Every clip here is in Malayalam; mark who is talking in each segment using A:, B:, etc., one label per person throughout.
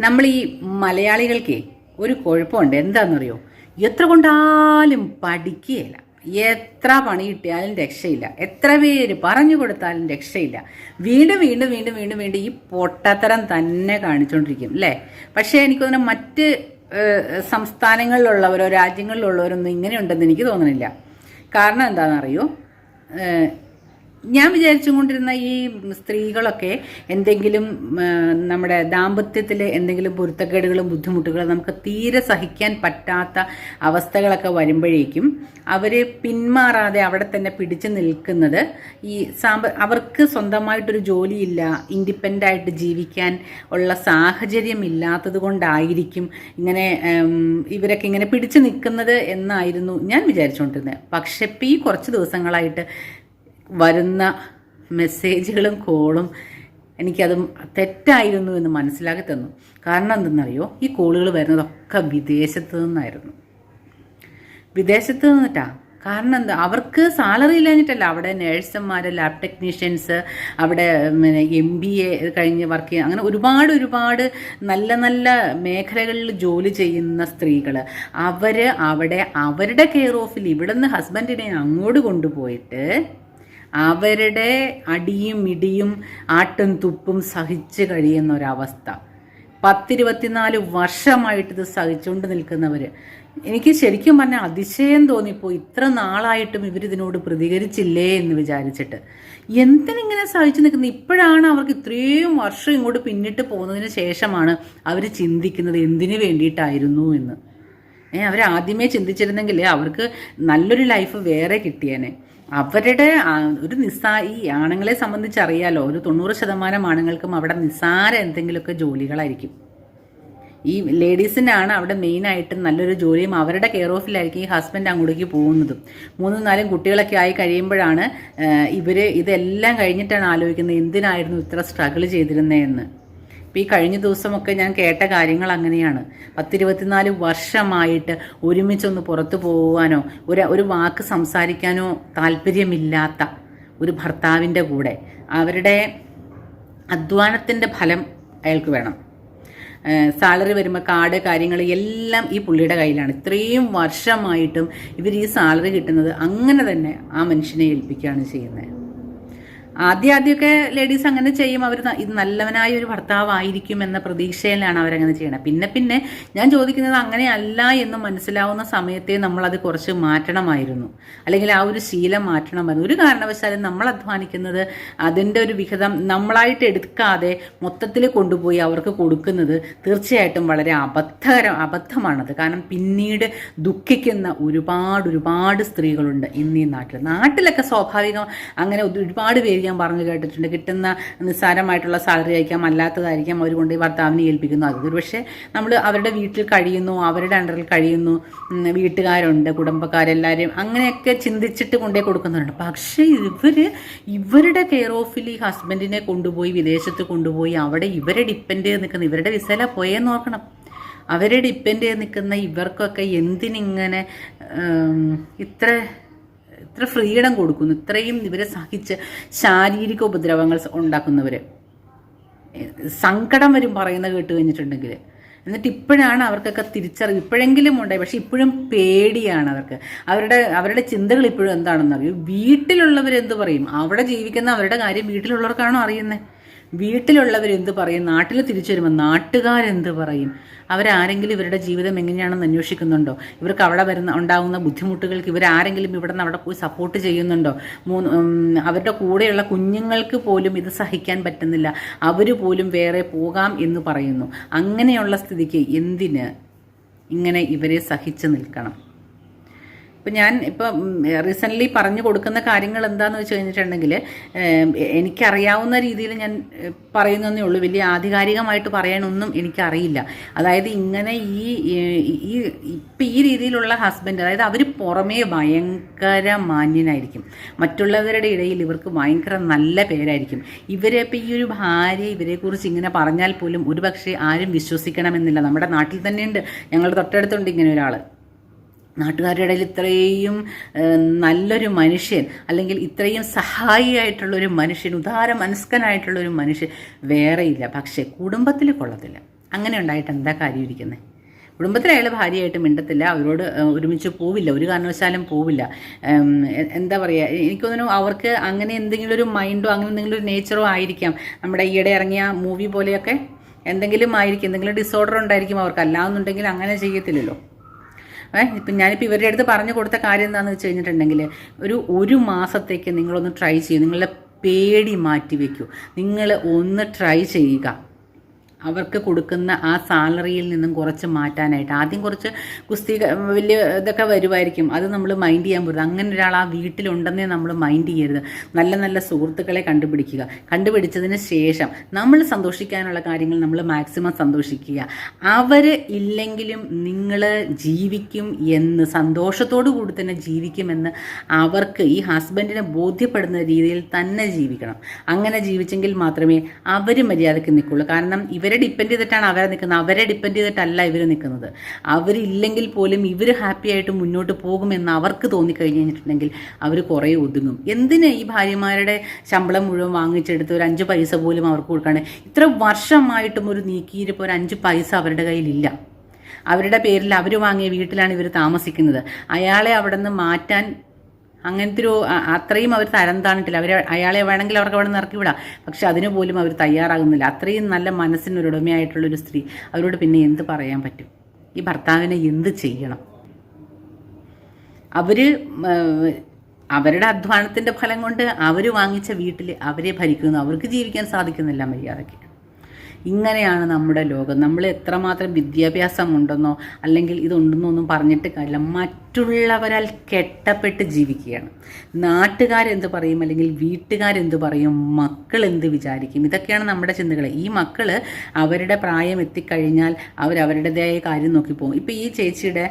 A: നമ്മൾ ഈ മലയാളികൾക്ക് ഒരു കുഴപ്പമുണ്ട്. എന്താണെന്നറിയോ? എത്ര കൊണ്ടാലും പഠിക്കുകയില്ല. എത്ര പണി കിട്ടിയാലും രക്ഷയില്ല. എത്ര പേര് പറഞ്ഞു കൊടുത്താലും രക്ഷയില്ല. വീണ്ടും വീണ്ടും വീണ്ടും വീണ്ടും വീണ്ടും ഈ പൊട്ടത്തരം തന്നെ കാണിച്ചുകൊണ്ടിരിക്കും അല്ലേ? പക്ഷേ എനിക്ക് തോന്നുന്നു മറ്റ് സംസ്ഥാനങ്ങളിലുള്ളവരോ രാജ്യങ്ങളിലുള്ളവരൊന്നും ഇങ്ങനെയുണ്ടെന്ന് എനിക്ക് തോന്നുന്നില്ല കാരണം എന്താണെന്നറിയോ? ഞാൻ വിചാരിച്ചു കൊണ്ടിരുന്ന ഈ സ്ത്രീകളൊക്കെ എന്തെങ്കിലും നമ്മുടെ ദാമ്പത്യത്തിൽ എന്തെങ്കിലും പൊരുത്തക്കേടുകളും ബുദ്ധിമുട്ടുകളും നമുക്ക് തീരെ സഹിക്കാൻ പറ്റാത്ത അവസ്ഥകളൊക്കെ വരുമ്പോഴേക്കും അവർ പിന്മാറാതെ അവിടെ തന്നെ പിടിച്ചു നിൽക്കുന്നത് ഈ സാമ്പ അവർക്ക് സ്വന്തമായിട്ടൊരു ജോലിയില്ല ആയിട്ട് ജീവിക്കാൻ ഉള്ള സാഹചര്യം ഇല്ലാത്തത് കൊണ്ടായിരിക്കും ഇങ്ങനെ ഇവരൊക്കെ ഇങ്ങനെ പിടിച്ചു നിൽക്കുന്നത് എന്നായിരുന്നു ഞാൻ വിചാരിച്ചുകൊണ്ടിരുന്നത്. പക്ഷേ ഈ കുറച്ച് ദിവസങ്ങളായിട്ട് വരുന്ന മെസ്സേജുകളും കോളും എനിക്കത് തെറ്റായിരുന്നു എന്ന് മനസ്സിലാക്കി തന്നു. കാരണം എന്തെന്നറിയോ? ഈ കോളുകൾ വരുന്നതൊക്കെ വിദേശത്ത് നിന്നായിരുന്നു. വിദേശത്ത് നിന്നിട്ടാ. കാരണം എന്താ? അവർക്ക് സാലറി ഇല്ലാഞ്ഞിട്ടല്ല. അവിടെ നേഴ്സന്മാർ ലാബ് ടെക്നീഷ്യൻസ് അവിടെ പിന്നെ എം ബി എ കഴിഞ്ഞ് വർക്ക് ചെയ്യുക അങ്ങനെ ഒരുപാട് ഒരുപാട് നല്ല നല്ല മേഖലകളിൽ ജോലി ചെയ്യുന്ന സ്ത്രീകൾ അവർ അവിടെ അവരുടെ കെയർ ഓഫിൽ ഇവിടെ നിന്ന് ഹസ്ബൻഡിനെ അങ്ങോട്ട് കൊണ്ടുപോയിട്ട് അവരുടെ അടിയും ഇടിയും ആട്ടും തുപ്പും സഹിച്ച് കഴിയുന്ന ഒരവസ്ഥ പത്തിരുപത്തിനാല് വർഷമായിട്ട് ഇത് സഹിച്ചുകൊണ്ട് നിൽക്കുന്നവർ എനിക്ക് ശരിക്കും പറഞ്ഞാൽ അതിശയം തോന്നിപ്പോ ഇത്ര നാളായിട്ടും ഇവരിതിനോട് പ്രതികരിച്ചില്ലേ എന്ന് വിചാരിച്ചിട്ട്. എന്തിനിങ്ങനെ സഹിച്ചു നിൽക്കുന്നത് ഇപ്പോഴാണ് അവർക്ക് ഇത്രയും വർഷം ഇങ്ങോട്ട് പിന്നിട്ട് പോകുന്നതിന് ശേഷമാണ് അവർ ചിന്തിക്കുന്നത് എന്തിനു വേണ്ടിയിട്ടായിരുന്നു എന്ന്. ഏഹ് അവരാദ്യമേ ചിന്തിച്ചിരുന്നെങ്കിൽ അവർക്ക് നല്ലൊരു ലൈഫ് വേറെ കിട്ടിയേനെ. അവരുടെ ഒരു നിസ്സാ ഈ ആണുങ്ങളെ സംബന്ധിച്ച് അറിയാലോ ഒരു തൊണ്ണൂറ് ശതമാനം ആണുങ്ങൾക്കും അവിടെ നിസ്സാര എന്തെങ്കിലുമൊക്കെ ജോലികളായിരിക്കും. ഈ ലേഡീസിനാണ് അവിടെ മെയിനായിട്ട് നല്ലൊരു ജോലിയും അവരുടെ കെയർ ഓഫിലായിരിക്കും ഈ ഹസ്ബൻഡ് അങ്ങോട്ടേക്ക് പോകുന്നതും. മൂന്നും നാലും കുട്ടികളൊക്കെ ആയി കഴിയുമ്പോഴാണ് ഇവർ ഇതെല്ലാം കഴിഞ്ഞിട്ടാണ് ആലോചിക്കുന്നത് എന്തിനായിരുന്നു ഇത്ര സ്ട്രഗിൾ ചെയ്തിരുന്നതെന്ന് ഇപ്പം ഈ കഴിഞ്ഞ ദിവസമൊക്കെ ഞാൻ കേട്ട കാര്യങ്ങൾ അങ്ങനെയാണ്. പത്തിരുപത്തിനാല് വർഷമായിട്ട് ഒരുമിച്ചൊന്ന് പുറത്തു പോകുവാനോ ഒരു ഒരു വാക്ക് സംസാരിക്കാനോ താല്പര്യമില്ലാത്ത ഒരു ഭർത്താവിന്റെ കൂടെ. അവരുടെ അധ്വാനത്തിന്റെ ഫലം അയാൾക്ക് വേണം. സാലറി വരുമ്പോൾ കാർഡ് കാര്യങ്ങൾ എല്ലാം ഈ പുള്ളിയുടെ കയ്യിലാണ്. ഇത്രയും വർഷമായിട്ടും ഇവർ ഈ സാലറി കിട്ടുന്നത് അങ്ങനെ തന്നെ ആ മനുഷ്യനെ ഏൽപ്പിക്കുകയാണ് ചെയ്യുന്നത്. ആദ്യം ആദ്യമൊക്കെ ലേഡീസ് അങ്ങനെ ചെയ്യും. അവർ ഇത് നല്ലവനായ ഒരു ഭർത്താവായിരിക്കും എന്ന പ്രതീക്ഷയിലാണ് അവരങ്ങനെ ചെയ്യണത് പിന്നെ പിന്നെ ഞാൻ ചോദിക്കുന്നത് അങ്ങനെയല്ല എന്ന് മനസ്സിലാവുന്ന സമയത്തെ അത് കുറച്ച് മാറ്റണമായിരുന്നു. അല്ലെങ്കിൽ ആ ഒരു ശീലം മാറ്റണമായിരുന്നു. ഒരു കാരണവശാലും നമ്മൾ അധ്വാനിക്കുന്നത് അതിന്റെ ഒരു വിഹിതം നമ്മളായിട്ട് എടുക്കാതെ മൊത്തത്തിൽ കൊണ്ടുപോയി അവർക്ക് കൊടുക്കുന്നത് തീർച്ചയായിട്ടും വളരെ അബദ്ധകരം അബദ്ധമാണത്. കാരണം പിന്നീട് ദുഃഖിക്കുന്ന ഒരുപാട് ഒരുപാട് സ്ത്രീകളുണ്ട് ഇന്ന് നാട്ടിൽ. നാട്ടിലൊക്കെ സ്വാഭാവികം അങ്ങനെ ഒരുപാട് പേര് ഞാൻ പറഞ്ഞു കേട്ടിട്ടുണ്ട്. കിട്ടുന്ന നിസ്സാരമായിട്ടുള്ള സാലറി ആയിരിക്കാം അല്ലാത്തതായിരിക്കാം അവർ കൊണ്ട് ഭർത്താവിനെ ഏൽപ്പിക്കുന്നു. അത് പക്ഷേ നമ്മൾ അവരുടെ വീട്ടിൽ കഴിയുന്നു അവരുടെ അണ്ടറിൽ കഴിയുന്നു വീട്ടുകാരുണ്ട് കുടുംബക്കാരെല്ലാവരും അങ്ങനെയൊക്കെ ചിന്തിച്ചിട്ട് കൊണ്ടേ കൊടുക്കുന്നുണ്ട്. പക്ഷേ ഇവർ ഇവരുടെ കെയർ ഓഫിൽ ഈ ഹസ്ബൻഡിനെ കൊണ്ടുപോയി വിദേശത്ത് കൊണ്ടുപോയി അവിടെ ഇവരെ ഡിപ്പെൻഡ് ചെയ്ത് നിൽക്കുന്ന ഇവരുടെ വിസല പോയേ നോക്കണം അവരെ ഡിപ്പെൻഡ് ചെയ്ത് നിൽക്കുന്ന ഇവർക്കൊക്കെ എന്തിനിങ്ങനെ ഇത്ര ഇത്ര ഫ്രീഡം കൊടുക്കുന്നു. ഇത്രയും ഇവരെ സഹിച്ച് ശാരീരിക ഉപദ്രവങ്ങൾ ഉണ്ടാക്കുന്നവർ സങ്കടം വരും പറയുന്ന കേട്ട് കഴിഞ്ഞിട്ടുണ്ടെങ്കിൽ എന്നിട്ട് ഇപ്പോഴാണ് അവർക്കൊക്കെ തിരിച്ചറിവ്. ഇപ്പോഴെങ്കിലും ഉണ്ടായി. പക്ഷെ ഇപ്പോഴും പേടിയാണ് അവർക്ക്. അവരുടെ അവരുടെ ചിന്തകൾ ഇപ്പോഴും എന്താണെന്ന് അറിയും വീട്ടിലുള്ളവർ എന്ത് പറയും? അവിടെ ജീവിക്കുന്ന അവരുടെ കാര്യം വീട്ടിലുള്ളവർക്കാണോ അറിയുന്നത് വീട്ടിലുള്ളവർ എന്ത് പറയും? നാട്ടിൽ തിരിച്ചു വരുമ്പോൾ നാട്ടുകാരെന്ത് പറയും? അവരാരെങ്കിലും ഇവരുടെ ജീവിതം എങ്ങനെയാണെന്ന് അന്വേഷിക്കുന്നുണ്ടോ? ഇവർക്ക് അവിടെ വരുന്ന ഉണ്ടാകുന്ന ബുദ്ധിമുട്ടുകൾക്ക് ഇവരാരെങ്കിലും ഇവിടെ നിന്ന് അവിടെ പോയി സപ്പോർട്ട് ചെയ്യുന്നുണ്ടോ? മൂന്ന് അവരുടെ കൂടെയുള്ള കുഞ്ഞുങ്ങൾക്ക് പോലും ഇത് സഹിക്കാൻ പറ്റുന്നില്ല. അവർ പോലും വേറെ പോകാം എന്ന് പറയുന്നു. അങ്ങനെയുള്ള സ്ഥിതിക്ക് എന്തിന് ഇങ്ങനെ ഇവരെ സഹിച്ചു നിൽക്കണം? ഇപ്പം ഞാൻ ഇപ്പം റീസെന്റ്ലി പറഞ്ഞു കൊടുക്കുന്ന കാര്യങ്ങൾ എന്താണെന്ന് വെച്ച് കഴിഞ്ഞിട്ടുണ്ടെങ്കിൽ എനിക്കറിയാവുന്ന രീതിയിൽ ഞാൻ പറയുന്നതേ ഉള്ളൂ. വലിയ ആധികാരികമായിട്ട് പറയാനൊന്നും എനിക്കറിയില്ല. അതായത് ഇങ്ങനെ ഈ ഈ ഇപ്പം ഈ രീതിയിലുള്ള ഹസ്ബൻഡ് അതായത് അവർ പുറമേ ഭയങ്കര മാന്യനായിരിക്കും. മറ്റുള്ളവരുടെ ഇടയിൽ ഇവർക്ക് ഭയങ്കര നല്ല പേരായിരിക്കും. ഇവരെ ഇപ്പം ഈ ഒരു ഭാര്യ ഇവരെക്കുറിച്ച് ഇങ്ങനെ പറഞ്ഞാൽ പോലും ഒരുപക്ഷെ ആരും വിശ്വസിക്കണമെന്നില്ല. നമ്മുടെ നാട്ടിൽ തന്നെയുണ്ട്. ഞങ്ങളുടെ തൊട്ടടുത്തുണ്ട് ഇങ്ങനെ ഒരാൾ നാട്ടുകാരുടെ ഇടയിൽ ഇത്രയും നല്ലൊരു മനുഷ്യൻ അല്ലെങ്കിൽ ഇത്രയും സഹായിയായിട്ടുള്ളൊരു മനുഷ്യൻ ഉദാര മനസ്കനായിട്ടുള്ളൊരു മനുഷ്യൻ വേറെയില്ല. പക്ഷേ കുടുംബത്തിൽ കൊള്ളത്തില്ല. അങ്ങനെ ഉണ്ടായിട്ട് എന്താ കാര്യം ഇരിക്കുന്നത് കുടുംബത്തിലെ അയാൾ ഭാര്യയായിട്ട് മിണ്ടത്തില്ല. അവരോട് ഒരുമിച്ച് പോവില്ല. ഒരു കാരണവശാലും പോവില്ല. എന്താ പറയുക എനിക്ക് തോന്നുന്നു അവർക്ക് അങ്ങനെ എന്തെങ്കിലും ഒരു മൈൻഡോ അങ്ങനെ എന്തെങ്കിലും ഒരു നേച്ചറോ ആയിരിക്കാം. നമ്മുടെ ഈയിടെ ഇറങ്ങിയ മൂവി പോലെയൊക്കെ എന്തെങ്കിലും ആയിരിക്കും. എന്തെങ്കിലും ഡിസോർഡർ ഉണ്ടായിരിക്കും അവർക്ക്. അല്ലാന്നുണ്ടെങ്കിൽ അങ്ങനെ ചെയ്യത്തില്ലല്ലോ. ഇപ്പം ഞാനിപ്പോൾ ഇവരുടെ അടുത്ത് പറഞ്ഞു കൊടുത്ത കാര്യം എന്താണെന്ന് വെച്ച് കഴിഞ്ഞിട്ടുണ്ടെങ്കിൽ ഒരു ഒരു മാസത്തേക്ക് നിങ്ങളൊന്ന് ട്രൈ ചെയ്യൂ നിങ്ങളുടെ പേടി മാറ്റി വെക്കൂ നിങ്ങൾ ഒന്ന് ട്രൈ ചെയ്യുക. അവർക്ക് കൊടുക്കുന്ന ആ സാലറിയിൽ നിന്നും കുറച്ച് മാറ്റാനായിട്ട്. ആദ്യം കുറച്ച് കുസ്തി വലിയ ഇതൊക്കെ വരുമായിരിക്കും അത് നമ്മൾ മൈൻഡ് ചെയ്യാൻ പറ്റും അങ്ങനെ ഒരാൾ ആ വീട്ടിലുണ്ടെന്നേ നമ്മൾ മൈൻഡ് ചെയ്യരുത്. നല്ല നല്ല സുഹൃത്തുക്കളെ കണ്ടുപിടിക്കുക. കണ്ടുപിടിച്ചതിന് ശേഷം നമ്മൾ സന്തോഷിക്കാനുള്ള കാര്യങ്ങൾ നമ്മൾ മാക്സിമം സന്തോഷിക്കുക. അവർ ഇല്ലെങ്കിലും നിങ്ങൾ ജീവിക്കും എന്ന് സന്തോഷത്തോടു കൂടി തന്നെ ജീവിക്കുമെന്ന് അവർക്ക് ഈ ഹസ്ബൻഡിനെ ബോധ്യപ്പെടുന്ന രീതിയിൽ തന്നെ ജീവിക്കണം. അങ്ങനെ ജീവിച്ചെങ്കിൽ മാത്രമേ അവർ മര്യാദയ്ക്ക് നിൽക്കുള്ളൂ. കാരണം ഇവരെ ഡിപ്പെൻഡ് ചെയ്തിട്ടാണ് അവരെ നിൽക്കുന്നത്. അവരെ ഡിപ്പെൻഡ് ചെയ്തിട്ടല്ല ഇവർ നിൽക്കുന്നത്. അവരില്ലെങ്കിൽ പോലും ഇവർ ഹാപ്പി ആയിട്ട് മുന്നോട്ട് പോകുമെന്ന് അവർക്ക് തോന്നിക്കഴിഞ്ഞ് കഴിഞ്ഞിട്ടുണ്ടെങ്കിൽ അവർ കുറേ ഒതുങ്ങും. എന്തിന് ഈ ഭാര്യമാരുടെ ശമ്പളം മുഴുവൻ വാങ്ങിച്ചെടുത്ത് ഒരു അഞ്ച് പൈസ പോലും അവർക്ക് കൊടുക്കാണ്ട് ഇത്ര വർഷമായിട്ടും ഒരു നീക്കിയിരിപ്പോൾ ഒരു അഞ്ച് പൈസ അവരുടെ കയ്യിലില്ല. അവരുടെ പേരിൽ അവർ വാങ്ങിയ വീട്ടിലാണ് ഇവർ താമസിക്കുന്നത്. അയാളെ അവിടെ നിന്ന് മാറ്റാൻ അങ്ങനത്തെ ഒരു അത്രയും അവർ തരം താണിട്ടില്ല. അവർ അയാളെ വേണമെങ്കിൽ അവർക്ക് അവിടെ നിന്ന് ഇറക്കി വിടാം. പക്ഷെ അതിനുപോലും അവർ തയ്യാറാകുന്നില്ല. അത്രയും നല്ല മനസ്സിനൊരു ഉടമയായിട്ടുള്ളൊരു സ്ത്രീ. അവരോട് പിന്നെ എന്ത് പറയാൻ പറ്റും? ഈ ഭർത്താവിനെ എന്ത് ചെയ്യണം? അവർ അവരുടെ അധ്വാനത്തിന്റെ ഫലം കൊണ്ട് അവർ വാങ്ങിച്ച വീട്ടിൽ അവരെ ഭരിക്കുന്നു. അവർക്ക് ജീവിക്കാൻ സാധിക്കുന്നില്ല മര്യാദയ്ക്ക്. ഇങ്ങനെയാണ് നമ്മുടെ ലോകം. നമ്മൾ എത്രമാത്രം വിദ്യാഭ്യാസം ഉണ്ടെന്നോ അല്ലെങ്കിൽ ഇതുണ്ടെന്നോ ഒന്നും പറഞ്ഞിട്ട് കാര്യമില്ല. മറ്റുള്ളവരാൽ കെട്ടപ്പെട്ട് ജീവിക്കുകയാണ്. നാട്ടുകാരെന്ത് പറയും? അല്ലെങ്കിൽ വീട്ടുകാരെന്ത് പറയും? മക്കൾ എന്ത് വിചാരിക്കും? ഇതൊക്കെയാണ് നമ്മുടെ ചിന്തകൾ ഈ മക്കൾ അവരുടെ പ്രായം എത്തിക്കഴിഞ്ഞാൽ അവരവരുടേതായ കാര്യം നോക്കി പോകും. ഇപ്പോൾ ഈ ചേച്ചിയുടെ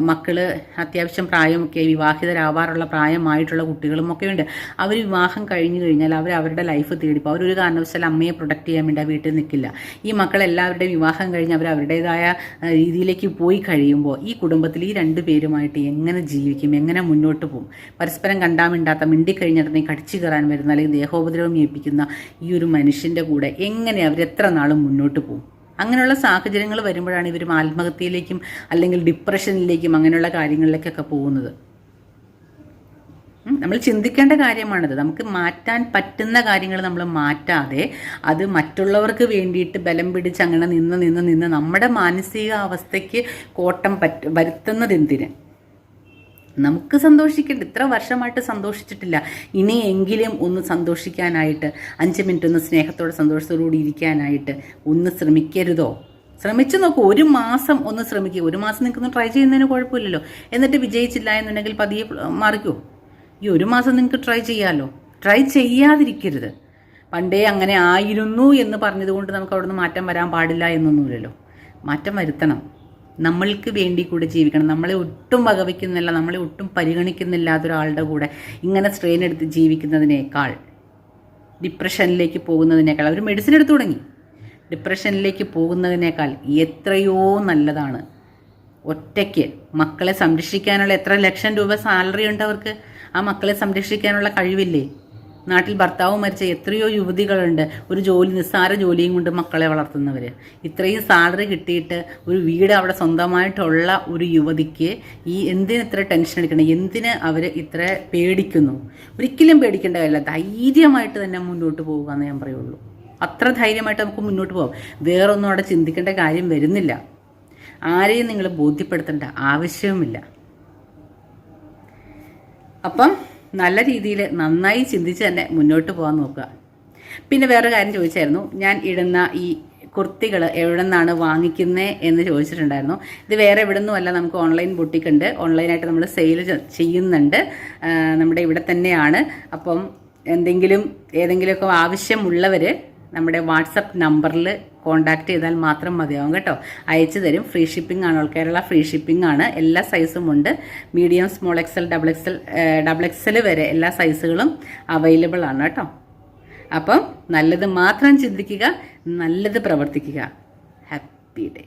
A: മക്കൾ അത്യാവശ്യം പ്രായമൊക്കെ വിവാഹിതരാവാറുള്ള പ്രായമായിട്ടുള്ള കുട്ടികളും ഒക്കെ ഉണ്ട്. അവർ വിവാഹം കഴിഞ്ഞു കഴിഞ്ഞാൽ അവർ അവരുടെ ലൈഫ് തേടിപ്പോൾ അവരൊരു കാരണവശാലും അമ്മയെ പ്രൊട്ടക്ട് ചെയ്യാൻ വേണ്ടി വീട്ടിൽ നിൽക്കില്ല ഈ മക്കളെല്ലാവരുടെയും വിവാഹം കഴിഞ്ഞ് അവർ അവരുടേതായ രീതിയിലേക്ക് പോയി കഴിയുമ്പോൾ ഈ കുടുംബത്തിൽ ഈ രണ്ടു പേരുമായിട്ട് എങ്ങനെ ജീവിക്കും എങ്ങനെ മുന്നോട്ട് പോകും. പരസ്പരം കണ്ടാൽ മിണ്ടാത്ത മിണ്ടിക്കഴിഞ്ഞിട്ടുണ്ടെങ്കിൽ കടിച്ചു കയറാൻ വരുന്ന അല്ലെങ്കിൽ ദേഹോപദ്രവം ഏൽപ്പിക്കുന്ന ഈ ഒരു മനുഷ്യന്റെ കൂടെ എങ്ങനെ അവർ എത്ര നാളും മുന്നോട്ട് പോകും? അങ്ങനെയുള്ള സാഹചര്യങ്ങൾ വരുമ്പോഴാണ് ഇവരും ആത്മഹത്യയിലേക്കും അല്ലെങ്കിൽ ഡിപ്രഷനിലേക്കും അങ്ങനെയുള്ള കാര്യങ്ങളിലേക്കൊക്കെ പോകുന്നത്. നമ്മൾ ചിന്തിക്കേണ്ട കാര്യമാണിത്. നമുക്ക് മാറ്റാൻ പറ്റുന്ന കാര്യങ്ങൾ നമ്മൾ മാറ്റാതെ അത് മറ്റുള്ളവർക്ക് വേണ്ടിയിട്ട് ബലം പിടിച്ച് അങ്ങനെ നിന്ന് നിന്ന് നിന്ന് നമ്മുടെ മാനസികാവസ്ഥയ്ക്ക് കോട്ടം പറ്റ വരുത്തുന്നത് എന്തിന് നമുക്ക് സന്തോഷിക്കേണ്ട ഇത്ര വർഷമായിട്ട് സന്തോഷിച്ചിട്ടില്ല. ഇനിയെങ്കിലും ഒന്ന് സന്തോഷിക്കാനായിട്ട് അഞ്ച് മിനിറ്റ് ഒന്ന് സ്നേഹത്തോടെ സന്തോഷത്തോടുകൂടി ഇരിക്കാനായിട്ട് ഒന്ന് ശ്രമിക്കരുതോ? ശ്രമിച്ചു നോക്കൂ ഒരു മാസം ഒന്ന് ശ്രമിക്കുക ഒരു മാസം നിങ്ങൾക്കൊന്ന് ട്രൈ ചെയ്യുന്നതിന് കുഴപ്പമില്ലല്ലോ. എന്നിട്ട് വിജയിച്ചില്ല എന്നുണ്ടെങ്കിൽ പതിയെ മാറിക്കോ. ഈ ഒരു മാസം നിങ്ങൾക്ക് ട്രൈ ചെയ്യാമല്ലോ ട്രൈ ചെയ്യാതിരിക്കരുത്. പണ്ടേ അങ്ങനെ ആയിരുന്നു എന്ന് പറഞ്ഞതുകൊണ്ട് നമുക്ക് അവിടുന്ന് മാറ്റം വരാൻ പാടില്ല എന്നൊന്നുമില്ലല്ലോ. മാറ്റം വരുത്തണം. നമ്മൾക്ക് വേണ്ടി കൂടെ ജീവിക്കണം. നമ്മളെ ഒട്ടും വകവയ്ക്കുന്നില്ല നമ്മളെ ഒട്ടും പരിഗണിക്കുന്നില്ലാത്ത ഒരാളുടെ കൂടെ ഇങ്ങനെ സ്ട്രെയിൻ എടുത്ത് ജീവിക്കുന്നതിനേക്കാൾ ഡിപ്രഷനിലേക്ക് പോകുന്നതിനേക്കാൾ അവർ മെഡിസിൻ എടുത്തു തുടങ്ങി. ഡിപ്രഷനിലേക്ക് പോകുന്നതിനേക്കാൾ എത്രയോ നല്ലതാണ്. ഒറ്റയ്ക്ക് മക്കളെ സംരക്ഷിക്കാനുള്ള എത്ര ലക്ഷം രൂപ സാലറി ഉണ്ട് അവർക്ക്? ആ മക്കളെ സംരക്ഷിക്കാനുള്ള കഴിവില്ലേ? നാട്ടിൽ ഭർത്താവ് മരിച്ച എത്രയോ യുവതികളുണ്ട്. ഒരു ജോലി നിസ്സാര ജോലിയും കൊണ്ട് മക്കളെ വളർത്തുന്നവർ ഇത്രയും സാലറി കിട്ടിയിട്ട് ഒരു വീട് അവിടെ സ്വന്തമായിട്ടുള്ള ഒരു യുവതിക്ക് ഈ എന്തിന് ഇത്ര ടെൻഷൻ എടുക്കണം? എന്തിന് അവർ ഇത്ര പേടിക്കുന്നു? ഒരിക്കലും പേടിക്കേണ്ട കാര്യമില്ല. ധൈര്യമായിട്ട് തന്നെ മുന്നോട്ട് പോകുക എന്ന് ഞാൻ പറയുള്ളൂ. അത്ര ധൈര്യമായിട്ട് നമുക്ക് മുന്നോട്ട് പോകാം വേറൊന്നും അവിടെ ചിന്തിക്കേണ്ട കാര്യം വരുന്നില്ല. ആരെയും നിങ്ങൾ ബോധ്യപ്പെടുത്തേണ്ട ആവശ്യവുമില്ല. അപ്പം നല്ല രീതിയിൽ നന്നായി ചിന്തിച്ച് തന്നെ മുന്നോട്ട് പോകാൻ നോക്കുക. പിന്നെ വേറെ കാര്യം ചോദിച്ചായിരുന്നു. ഞാൻ ഇടുന്ന ഈ കുർത്തികൾ എവിടെ നിന്നാണ് വാങ്ങിക്കുന്നത് എന്ന് ചോദിച്ചിട്ടുണ്ടായിരുന്നു. ഇത് വേറെ എവിടെ നിന്നുമല്ല നമുക്ക് ഓൺലൈൻ ബുട്ടിക്കുണ്ട്. ഓൺലൈനായിട്ട് നമ്മൾ സെയിൽ ചെയ്യുന്നുണ്ട്. നമ്മുടെ ഇവിടെ തന്നെയാണ്. അപ്പം എന്തെങ്കിലും ഏതെങ്കിലുമൊക്കെ ആവശ്യമുള്ളവർ നമ്മുടെ വാട്സപ്പ് നമ്പറിൽ കോൺടാക്ട് ചെയ്താൽ മാത്രം മതിയാവും കേട്ടോ. അയച്ചു തരും. ഫ്രീ ഷിപ്പിംഗ് ആണ്. ഓൾ കേരള ഫ്രീ ഷിപ്പിംഗ് ആണ്. എല്ലാ സൈസും ഉണ്ട്. Medium small XL double XL double XL വരെ എല്ലാ സൈസുകളും അവൈലബിൾ ആണ് കേട്ടോ. അപ്പം നല്ലത് മാത്രം ചിന്തിക്കുക നല്ലത് പ്രവർത്തിക്കുക. Happy day.